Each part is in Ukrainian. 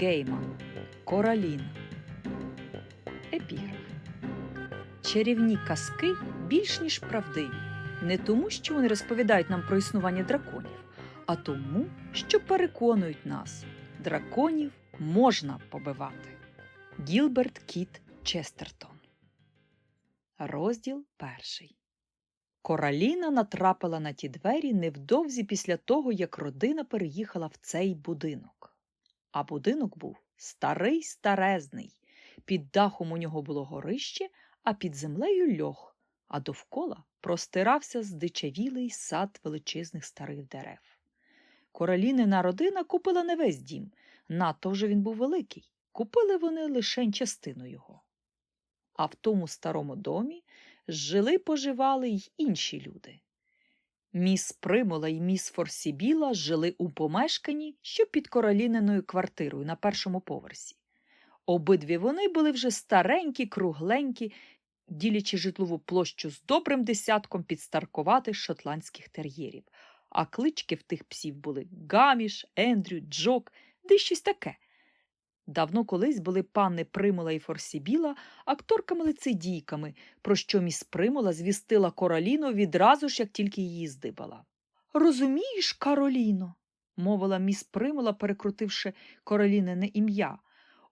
Гейман Кораліна. Епіграф. Чарівні казки більш ніж правдиві. Не тому, що вони розповідають нам про існування драконів, а тому, що переконують нас, драконів можна побивати. Гілберт Кіт Честертон. Розділ перший. Кораліна натрапила на ті двері невдовзі після того, як родина переїхала в цей будинок. А будинок був старий старезний. Під дахом у нього було горище, а під землею льох, а довкола простирався здичавілий сад величезних старих дерев. Коралінина родина купила не весь дім, надто вже він був великий. Купили вони лише частину його. А в тому старому домі жили поживали й інші люди. Міс Примула і міс Форсібіла жили у помешканні, що під короліниною квартирою на першому поверсі. Обидві вони були вже старенькі, кругленькі, ділячи житлову площу з добрим десятком підстаркуватих шотландських тер'єрів, а клички в тих псів були Гаміш, Ендрю, Джок, де щось таке. Давно колись були панни Примула і Форсібіла акторками-лицедійками, про що міс Примула звістила Короліну відразу ж, як тільки її здибала. Розумієш, Кароліно, мовила міс Примула, перекрутивши Королінине ім'я.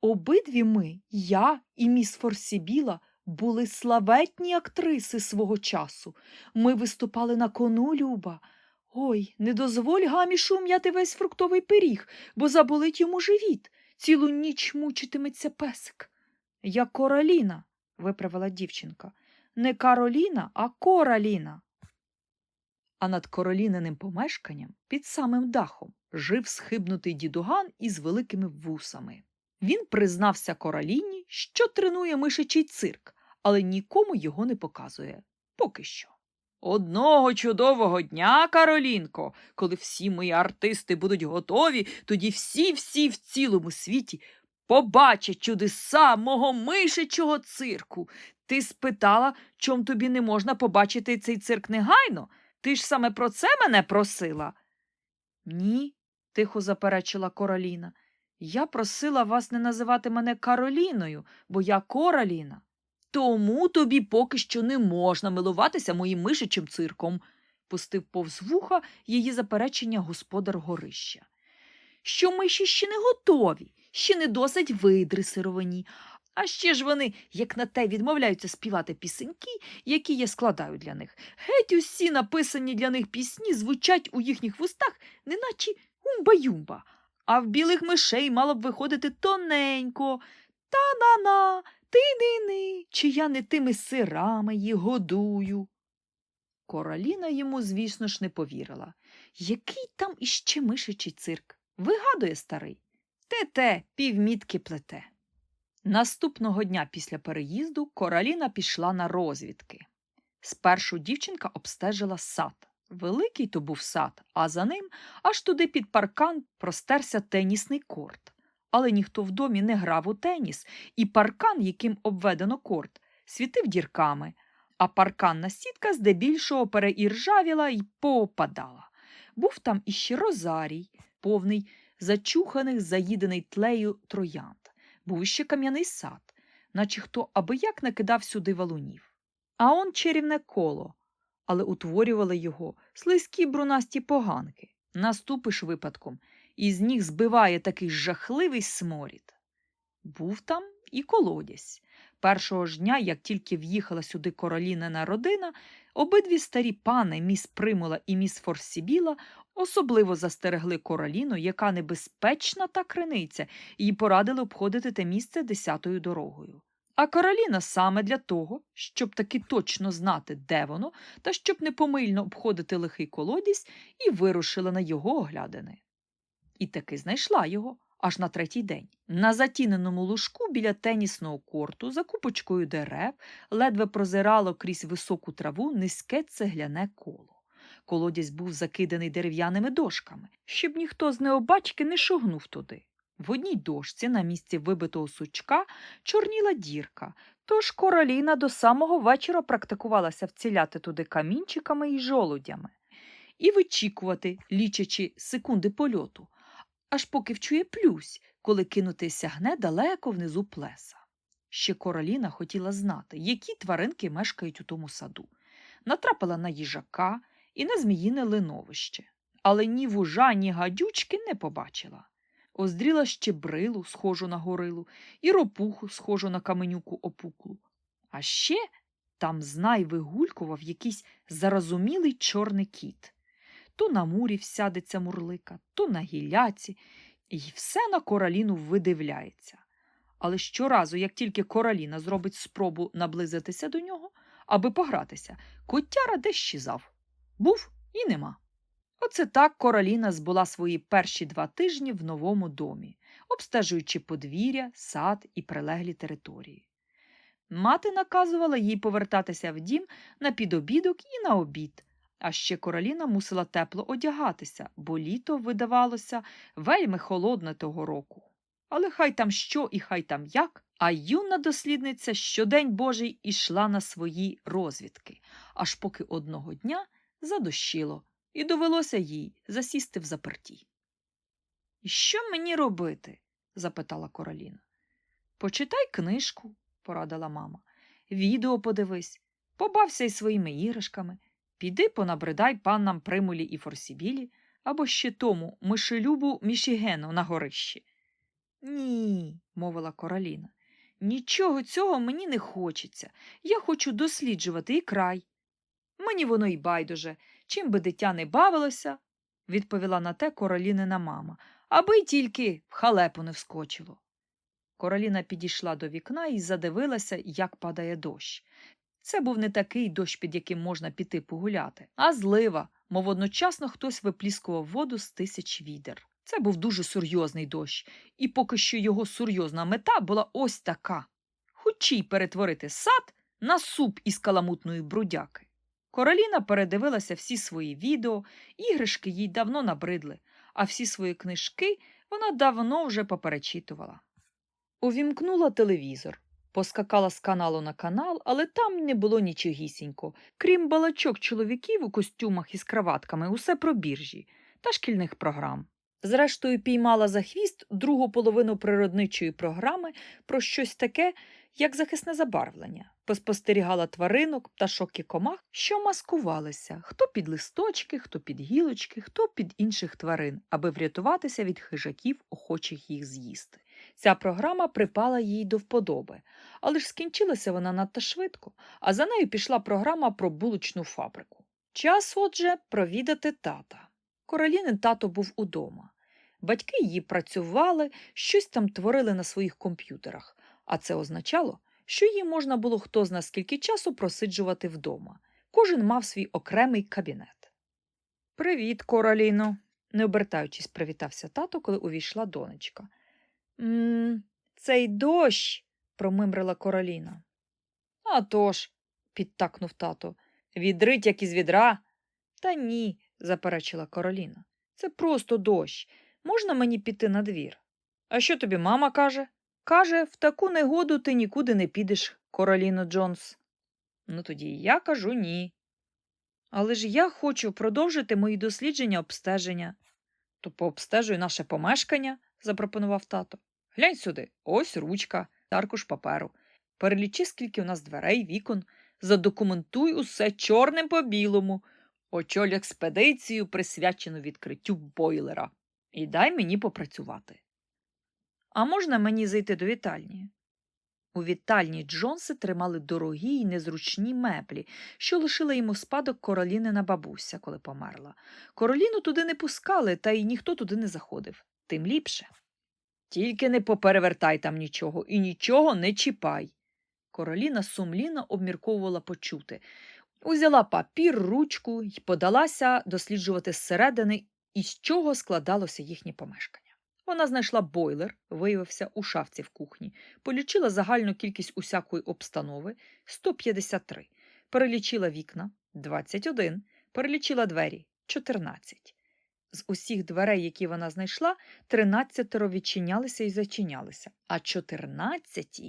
Обидві ми, я і міс Форсібіла, були славетні актриси свого часу. Ми виступали на кону, Люба. Ой, не дозволь гамішу м'яти весь фруктовий пиріг, бо заболить йому живіт. Цілу ніч мучитиметься песик. Я Короліна, виправила дівчинка. Не Кароліна, а Кораліна. А над короліниним помешканням під самим дахом жив схибнутий дідуган із великими вусами. Він признався Короліні, що тренує мишичий цирк, але нікому його не показує. Поки що. Одного чудового дня, Каролінко, коли всі мої артисти будуть готові, тоді всі-всі в цілому світі побачать чудеса мого мишечого цирку. Ти спитала, чом тобі не можна побачити цей цирк негайно? Ти ж саме про це мене просила? Ні, тихо заперечила Короліна. Я просила вас не називати мене Кароліною, бо я Короліна. Тому тобі поки що не можна милуватися моїм мишичим цирком, пустив повз вуха її заперечення господар горища. Що миші ще не готові, ще не досить видресировані. А ще ж вони, як на те, відмовляються співати пісеньки, які я складаю для них. Геть усі написані для них пісні звучать у їхніх вустах, неначе умба-юмба. А в білих мишей мало б виходити тоненько. Та-на-на, ти-ни-ни, чи я не тими сирами їх годую. Короліна йому, звісно ж, не повірила. Який там іще мишичий цирк? Вигадує старий. Те-те, півмітки плете. Наступного дня після переїзду Короліна пішла на розвідки. Спершу дівчинка обстежила сад. Великий то був сад, а за ним аж туди під паркан простерся тенісний корт. Але ніхто в домі не грав у теніс, і паркан, яким обведено корт, світив дірками, а парканна сітка здебільшого переіржавіла й поопадала. Був там іще розарій, повний зачуханих, заїдений тлею троянд. Був іще кам'яний сад, наче хто аби як накидав сюди валунів. А он чарівне коло, але утворювали його слизькі брунасті поганки. Наступиш випадком, і з них збиває такий жахливий сморід. Був там і колодязь. Першого ж дня, як тільки в'їхала сюди королінина родина, обидві старі пани, міс Примула і міс Форсібіла, особливо застерегли короліну, яка небезпечна та криниця, і порадили обходити те місце десятою дорогою. А Кароліна саме для того, щоб таки точно знати, де воно, та щоб непомильно обходити лихий колодязь, і вирушила на його оглядини. І таки знайшла його аж на третій день. На затіненому лужку біля тенісного корту, за купочкою дерев, ледве прозирало крізь високу траву низьке цегляне коло. Колодязь був закиданий дерев'яними дошками, щоб ніхто з необачки не шогнув туди. В одній дошці на місці вибитого сучка чорніла дірка, тож короліна до самого вечора практикувалася вціляти туди камінчиками і жолудями і вичікувати, лічачи секунди польоту. Аж поки вчує плюсь, коли кинути сягне далеко внизу плеса. Ще Короліна хотіла знати, які тваринки мешкають у тому саду. Натрапила на їжака і на зміїне линовище, але ні вужа, ні гадючки не побачила. Оздріла ще брилу, схожу на горилу, і ропуху, схожу на каменюку опуклу. А ще там знай вигулькував якийсь зарозумілий чорний кіт. То на мурі всядеться мурлика, то на гілляці, і все на короліну видивляється. Але щоразу, як тільки короліна зробить спробу наблизитися до нього, аби погратися, котяра десь щезав. Був і нема. Оце так короліна збула свої перші два тижні в новому домі, обстежуючи подвір'я, сад і прилеглі території. Мати наказувала їй повертатися в дім на підобідок і на обід. А ще короліна мусила тепло одягатися, бо літо видавалося вельми холодне того року. Але хай там що і хай там як, а юна дослідниця щодень Божий ішла на свої розвідки, аж поки одного дня задощило, і довелося їй засісти в заперті. Що мені робити? запитала Короліна. Почитай книжку, порадила мама. Відео подивись, побався із своїми іграшками, піди понабридай паннам примулі і форсібілі або ще тому мишелюбу Мішігену на горищі. Ні, мовила Короліна. Нічого цього мені не хочеться. Я хочу досліджувати і край. Мені воно й байдуже, чим би дитя не бавилося, відповіла на те королінина мама, аби тільки в халепу не вскочило. Короліна підійшла до вікна і задивилася, як падає дощ. Це був не такий дощ, під яким можна піти погуляти, а злива, мов одночасно хтось випліскував воду з тисяч відер. Це був дуже серйозний дощ, і поки що його серйозна мета була ось така хочій перетворити сад на суп із каламутної брудяки. Короліна передивилася всі свої відео, іграшки їй давно набридли, а всі свої книжки вона давно вже поперечитувала. Увімкнула телевізор, поскакала з каналу на канал, але там не було нічогісінько, крім балачок чоловіків у костюмах із краватками, усе про біржі та шкільних програм. Зрештою, піймала за хвіст другу половину природничої програми про щось таке, як захисне забарвлення, поспостерігала тваринок, пташок і комах, що маскувалися хто під листочки, хто під гілочки, хто під інших тварин, аби врятуватися від хижаків, охочих їх з'їсти. Ця програма припала їй до вподоби, але ж скінчилася вона надто швидко, а за нею пішла програма про булочну фабрику. Час, отже, провідати тата. Королінин тато був удома. Батьки її працювали, щось там творили на своїх комп'ютерах, а це означало, що їй можна було хто зна скільки часу просиджувати вдома. Кожен мав свій окремий кабінет. Привіт, Короліно, не обертаючись, привітався тато, коли увійшла донечка. Мм, цей дощ, промимрила Короліна. «А тож», – підтакнув тато, відрить, як із відра. Та ні, заперечила Короліна. Це просто дощ. Можна мені піти на двір? А що тобі мама каже? Каже, в таку негоду ти нікуди не підеш, Короліно Джонс. Ну тоді я кажу ні. Але ж я хочу продовжити мої дослідження обстеження. То пообстежуй наше помешкання, запропонував тато. Глянь сюди, ось ручка, аркуш паперу. Перелічи, скільки у нас дверей, вікон, задокументуй усе чорним по білому, очоль експедицію, присвячену відкриттю бойлера, і дай мені попрацювати. А можна мені зайти до вітальні? У вітальні Джонси тримали дорогі й незручні меблі, що лишила йому спадок королінина бабуся, коли померла. Короліну туди не пускали, та й ніхто туди не заходив, тим ліпше. Тільки не поперевертай там нічого і нічого не чіпай. Короліна сумлінно обмірковувала почути. Узяла папір, ручку й подалася досліджувати зсередини, із чого складалося їхнє помешкання. Вона знайшла бойлер, виявився у шафці в кухні, полічила загальну кількість усякої обстанови 153, перелічила вікна 21, перелічила двері 14. З усіх дверей, які вона знайшла, 13 відчинялися і зачинялися, а 14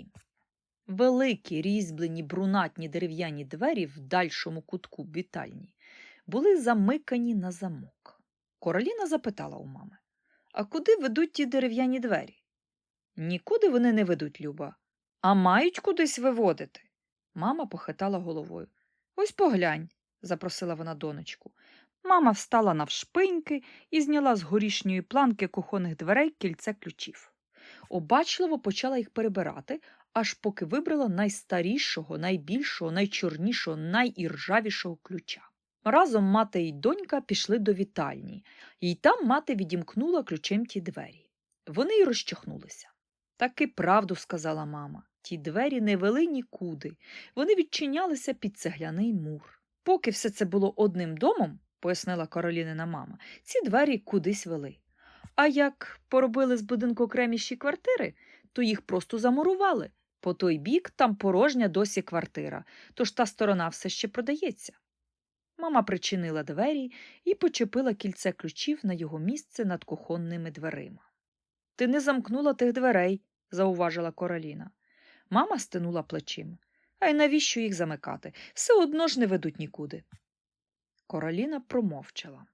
великі різьблені брунатні дерев'яні двері в дальшому кутку вітальні були замикані на замок. Короліна запитала у мами А куди ведуть ті дерев'яні двері? Нікуди вони не ведуть, Люба, а мають кудись виводити. Мама похитала головою. Ось поглянь, запросила вона донечку. Мама встала навшпиньки і зняла з горішньої планки кухонних дверей кільце ключів. Обачливо почала їх перебирати, аж поки вибрала найстарішого, найбільшого, найчорнішого, найіржавішого ключа. Разом мати й донька пішли до вітальні, і там мати відімкнула ключем ті двері. Вони й розчахнулися. Таки правду сказала мама. Ті двері не вели нікуди. Вони відчинялися під цегляний мур. Поки все це було одним домом, пояснила Каролінина мама, ці двері кудись вели. А як поробили з будинку окреміші квартири, то їх просто замурували. По той бік там порожня досі квартира, тож та сторона все ще продається. Мама причинила двері і почепила кільце ключів на його місце над кухонними дверима. Ти не замкнула тих дверей, зауважила Короліна. Мама стинула плечима. А й навіщо їх замикати? Все одно ж не ведуть нікуди. Короліна промовчала.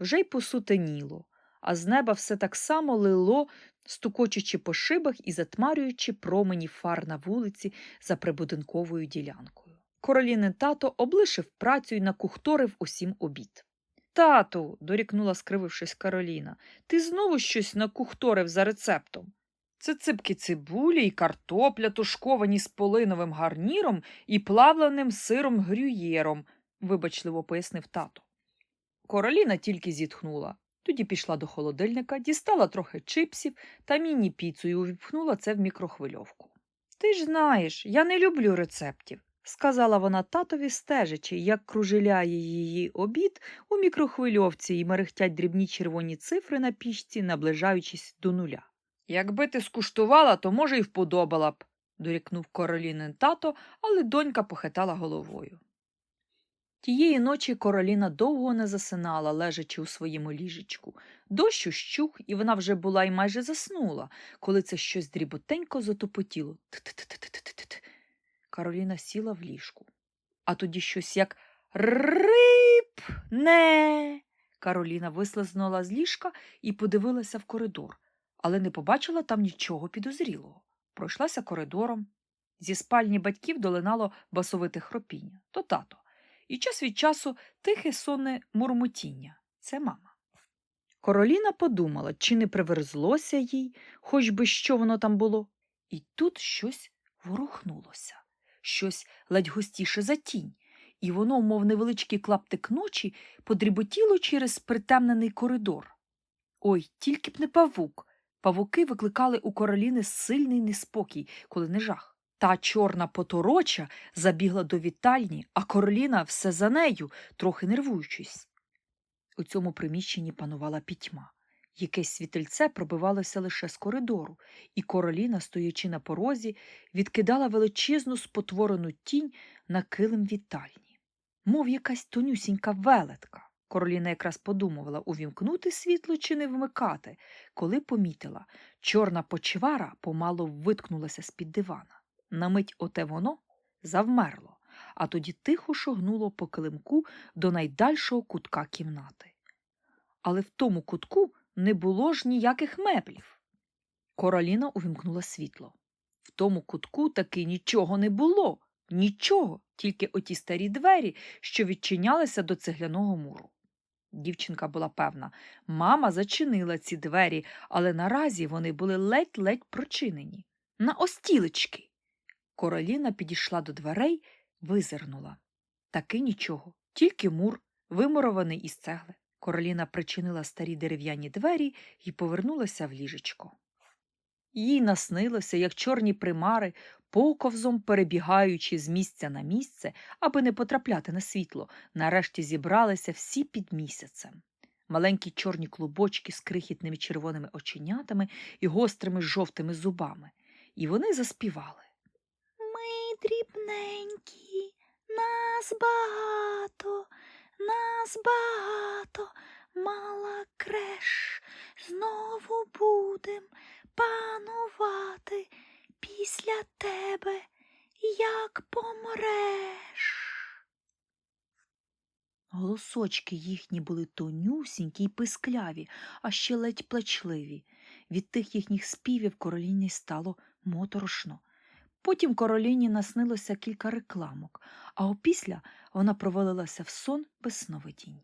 Вже й посутеніло, а з неба все так само лило, стукочучи по шибах і затмарюючи промені фар на вулиці за прибудинковою ділянкою. Королінин тато облишив працю й накухторив усім обід. Тату, дорікнула, скривившись Кароліна, ти знову щось накухторив за рецептом. Це ципки цибулі і картопля, тушковані з полиновим гарніром і плавленим сиром грюєром, вибачливо пояснив тато. Короліна тільки зітхнула. Тоді пішла до холодильника, дістала трохи чипсів та міні-піцу і увіпхнула це в мікрохвильовку. Ти ж знаєш, я не люблю рецептів, сказала вона татові, стежачи, як кружеляє її обід у мікрохвильовці і мерехтять дрібні червоні цифри на пічці, наближаючись до нуля. Якби ти скуштувала, то, може, й вподобала б, дорікнув Королінин тато, але донька похитала головою. Тієї ночі Короліна довго не засинала, лежачи у своєму ліжечку. Дощ ущух, і вона вже була й майже заснула, коли це щось дріботенько затопотіло. Т-т-т-т-т-т. Кароліна сіла в ліжку. А тоді щось як рипне. Кароліна вислизнула з ліжка і подивилася в коридор, але не побачила там нічого підозрілого. Пройшлася коридором. Зі спальні батьків долинало басовите хропіння. То тато і час від часу тихе сонне мурмотіння це мама. Короліна подумала, чи не приверзлося їй, хоч би що воно там було, і тут щось ворухнулося, щось ледь густіше за тінь, і воно, мов невеличкий клаптик ночі, подріботіло через притемнений коридор. Ой, тільки б не павук. Павуки викликали у короліни сильний неспокій, коли не жах. Та чорна потороча забігла до вітальні, а короліна все за нею, трохи нервуючись. У цьому приміщенні панувала пітьма. Якесь світильце пробивалося лише з коридору, і короліна, стоячи на порозі, відкидала величезну спотворену тінь на килим вітальні, мов якась тонюсінька велетка. Короліна якраз подумувала, увімкнути світло чи не вмикати, коли помітила, чорна почвара помало виткнулася з-під дивана. На мить оте воно завмерло, а тоді тихо шогнуло по килимку до найдальшого кутка кімнати. Але в тому кутку не було ж ніяких меблів. Короліна увімкнула світло. В тому кутку таки нічого не було, нічого, тільки оті старі двері, що відчинялися до цегляного муру. Дівчинка була певна, мама зачинила ці двері, але наразі вони були ледь-ледь прочинені. На остілечки. Короліна підійшла до дверей, визирнула. Таки нічого, тільки мур, вимурований із цегли. Короліна причинила старі дерев'яні двері і повернулася в ліжечко. Їй наснилося, як чорні примари, поковзом перебігаючи з місця на місце, аби не потрапляти на світло, нарешті зібралися всі під місяцем. Маленькі чорні клубочки з крихітними червоними оченятами і гострими жовтими зубами. І вони заспівали. Дрібненькі, нас багато, нас багато, мала креш, знову будем панувати після тебе, як помреш. Голосочки їхні були тонюсінькі й пискляві, а ще ледь плачливі. Від тих їхніх співів короліні стало моторошно. Потім короліні наснилося кілька рекламок, а опісля вона провалилася в сон без сновидінь.